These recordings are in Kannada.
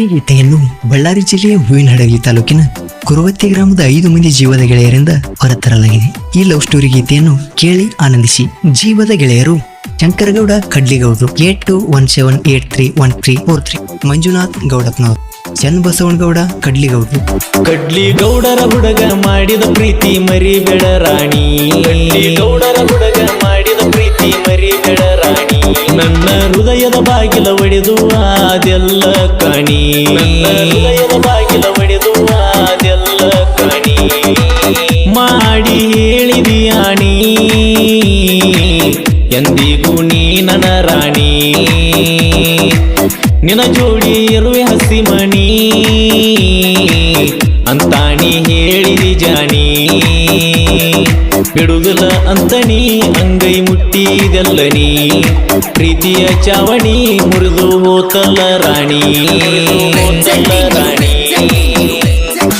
ಈ ಗೀತೆಯನ್ನು ಬಳ್ಳಾರಿ ಜಿಲ್ಲೆಯ ಹೂವಿನಹಡಗಿ ತಾಲೂಕಿನ ಕುರುವತ್ತಿ ಗ್ರಾಮದ ಐದು ಮಂದಿ ಜೀವದ ಗೆಳೆಯರಿಂದ ಹೊರತರಲಾಗಿದೆ. ಈ ಲವ್ ಸ್ಟೋರಿ ಗೀತೆಯನ್ನು ಕೇಳಿ ಆನಂದಿಸಿ. ಜೀವದ ಗೆಳೆಯರು Shankaragouda, ಕಡ್ಲಿಗೌಡರು, eight two one seven, eight three, one three, four three, Manjunath ಗೌಡಪ್ಪನವರು Channabasavanagouda ಕಡ್ಲಿಗೌಡರು. ಕಡ್ಲಿ ಗೌಡರ ಹುಡುಗ ಮಾಡಿದ ಪ್ರೀತಿ ಮರಿಬೇಡ ರಾಣಿ. ಕಡ್ಲಿಗೌಡರ ಹುಡುಗ ಮಾಡಿದ ಪ್ರೀತಿ ಮರಿಬೇಡ ರಾಣಿ. ನನ್ನ ಹೃದಯದ ಬಾಗಿಲ ಒಡೆದು ಅದೆಲ್ಲ ಕಾಣಿ. ಮಾಡಿ ಹೇಳಿದಿಯಾಣಿ ಎಂದಿಗೂ ನೀ ನನ್ನ ರಾಣಿ. ನಿನ ಜೋಡಿ ಇರುವೆ ಹಸಿ ಮಣಿ ಅಂತಾಣಿ ಹೇಳಿದಿ ಜಾಣಿ. ಬಿಡುದಿಲ್ಲ ನೀ ಅಂಗೈ ಮುಟ್ಟಿದೆಲ್ಲ ನೀ ಪ್ರೀತಿಯ ಚಾವಣಿ, ಮುರಿದು ಹೋತಲ್ಲ ರಾಣಿ. ರಾಣಿ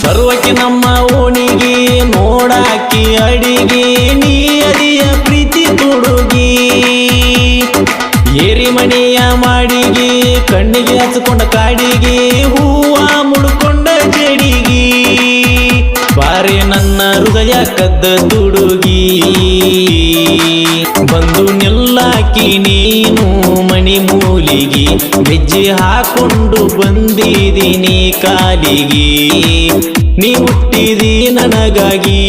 ಸರ್ವಕ್ಕೆ ನಮ್ಮ ಓಣಿಗೆ ನೋಡಾಕಿ ಅಡಿಗೆ, ನೀ ಅದಿಯ ಪ್ರೀತಿ ತೊಡುಗಿ. ಏರಿ ಮನೆಯ ಮಾಡಿಗೆ, ಕಣ್ಣಿಗೆ ಹಚ್ಕೊಂಡ ಕಾಡಿಗೆ, ಹೂವ ಮುಡ್ಕೊಂಡ ಹೃದಯ ಕದ್ದ ತುಡುಗಿ. ಬಂದು ನಿಲ್ಲಾಕಿ ನೀನು ಮಣಿ ಮೂಲಿಗಿ ಹೆಜ್ಜೆ ಹಾಕೊಂಡು ಬಂದಿದ್ದೀನಿ ಕಾಲಿಗೆ. ನೀ ಹುಟ್ಟಿದಿ ನನಗಾಗಿ,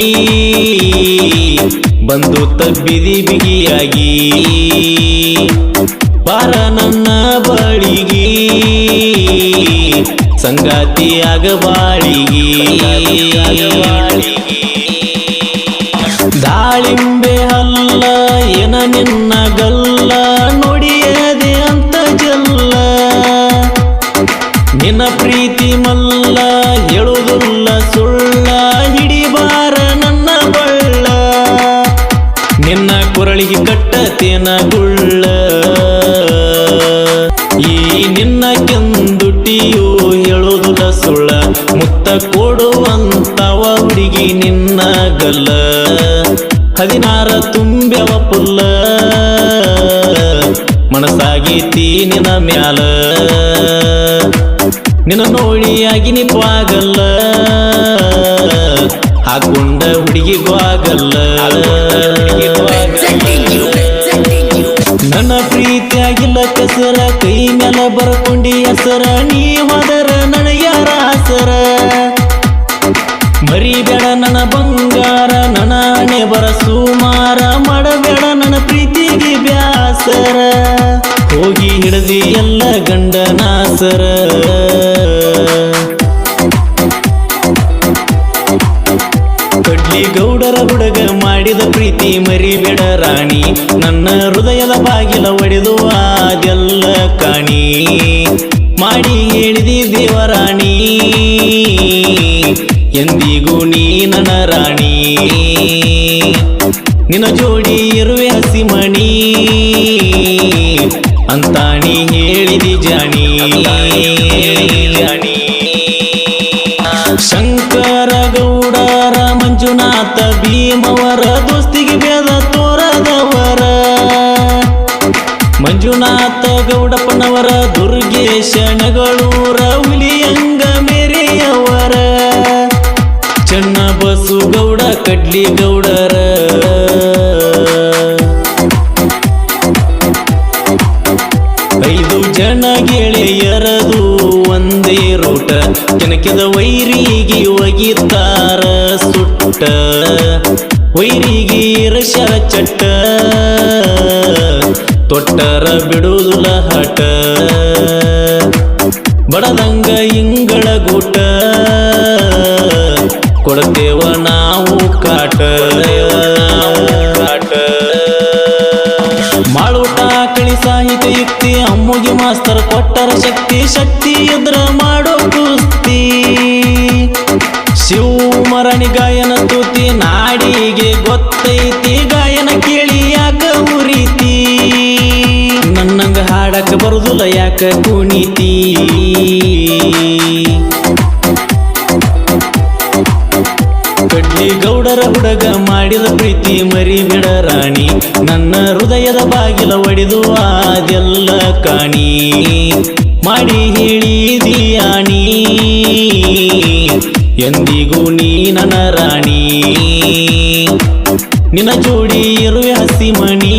ಬಂದು ತಬ್ಬಿದಿ ಬಿಗಿಯಾಗಿ. ಬಾರ ನನ್ನ ಬಳಿಗಿ, ಸಂಗಾತಿಯಾಗ ಆಗಬಾಳಿಗಿ ನಿನ್ನ ಪ್ರೀತಿ ಮಲ್ಲ, ಹೇಳುವುದಿಲ್ಲ ಸುಳ್ಳ, ಹಿಡಿಬಾರ ನನ್ನ ಬಳ್ಳ. ನಿನ್ನ ಕೊರಳಿಗೆ ಕಟ್ಟತೇನ ಗುಳ್ಳ. ಈ ನಿನ್ನ ಕೆಂದುಟಿಯು ಹೇಳುವುದಿಲ್ಲ ಸುಳ್ಳ, ಮುತ್ತ ಕೊಡುವಂತವ ಹುಡುಗಿ ನಿನ್ನ ಗಲ್ಲ. ಹದಿನಾರ ತುಂಬ್ಯವ ಪುಲ್ಲ ಮನಸ್ಸಾಗೀತಿ ನಿನ್ನ ಮ್ಯಾಲ. ನಿನ್ನ ನೋಡಿಯಾಗಿ ಪಾಗಲ್ಲ ಹಾಕೊಂಡ ಹುಡುಗಿಗೂ ಆಗಲ್ಲ. ನನ್ನ ಪ್ರೀತಿಯಾಗಿಲ್ಲ ಕೆಸರ, ಕೈ ಮೇಲೆ ಬರ್ಕೊಂಡಿ ಹೆಸರ, ನೀ ಹೋದರ ನನಗ್ಯಾರ ಹಸರ? ಮರಿಬೇಡ ನನ್ನ ಬಂಗಾರ, ನನ್ನ ಹಣೆ ಬರ ಸುಮಾರ, ಮಾಡಬೇಡ ನನ್ನ ಪ್ರೀತಿಗೆ ಬ್ಯಾಸರ. ಹೋಗಿ ಹಿಡದಿ ಎಲ್ಲ ಗಂಡನಾಸರ ಮಾಡಿದ ಪ್ರೀತಿ ಮರಿಬೇಡ ರಾಣಿ. ನನ್ನ ಹೃದಯದ ಬಾಗಿಲ ಒಡೆದು ಅದೆಲ್ಲ ಕಾಣಿ. ಮಾಡಿ ಹೇಳಿದಿ ದೇವರಾಣಿ. ಎಂದಿಗೂ ನೀ ನನ್ನ ರಾಣಿ. ನಿನ್ನ ಜೋಡಿ ಇರುವೆ ಹಸಿಮಣಿ. ಅಂತಾಣಿ ಹೇಳಿದಿ ಜಾಣಿ. ಜಾಣಿ ಶಂಕರ ಗೌಡರ ಮಂಜುನಾಥ ಭೀಮವರ ದೋಸ್ತಿಗೆ ತೋರದವರ. ಮಂಜುನಾಥ ಗೌಡಪ್ಪನವರ ದುರ್ಗೇಶ ನಗಳೂರ ಹುಲಿಯಂಗ ಮೇರೆಯವರ. ಚನ್ನ ಬಸು ಗೌಡ, ಕಡ್ಲಿ ಗೌಡರ. ಐದು ಜನ ಗೆಳೆಯರದು ಒಂದೇ ರೂಟ. ಕೆನಕೆದ ವೈರಿಗೆ ಒಗಿತಾರ ಸುಟ್ಟ. ವೈರಿಗೆ ರಕ್ಷರ ಚಟ್ಟ. ತೊಟ್ಟರ ಬಿಡುವುದು ಹಟ ಬಡದಂಗ ಇಂಗಳ ಗೂಟ. ಕೊಡ್ತೇವ ನಾವು ಕಾಟ. ಮಾಡೂಟ ಕಳಿ ಸಾಹಿತ್ಯ ಯುಕ್ತಿ, ಅಮ್ಮುಗೆ ಮಾಸ್ತರ್ ಕೊಟ್ಟರ ಶಕ್ತಿ ಶಕ್ತಿ ಎದುರ ಮಾಡೋ ಕುಸ್ತಿ. ಶಿವಮರಣಿ ಗಾಯನ ಸ್ತುತಿ, ನಾಡಿಗೆ ಗೊತ್ತೈತಿ, ಗಾಯನ ಕೇಳಿ ಯಾಕ ಉರಿತಿ ನನ್ನಂಗ ಹಾಡಕ ಬರುದಿಲ್ಲ, ಯಾಕ ಕುಣಿತಿ? ಕಡ್ಲಿ ಗೌಡರ ಹುಡುಗ ಮಾಡಿದ ಪ್ರೀತಿ ಮರಿ ಬಿಡ ರಾಣಿ, ನನ್ನ ಹೃದಯದ ಬಾಗಿಲ ಒಡೆದು ಅದೆಲ್ಲ ಕಾಣಿ, ಮಾಡಿ ಹೇಳಿದಿಯಾಣಿ ಎಂದಿಗೂ ನೀ ನನ್ನ ರಾಣಿ ನಿನ್ನ ಜೋಡಿ ಇರುವೆ ಹಸಿಮಣಿ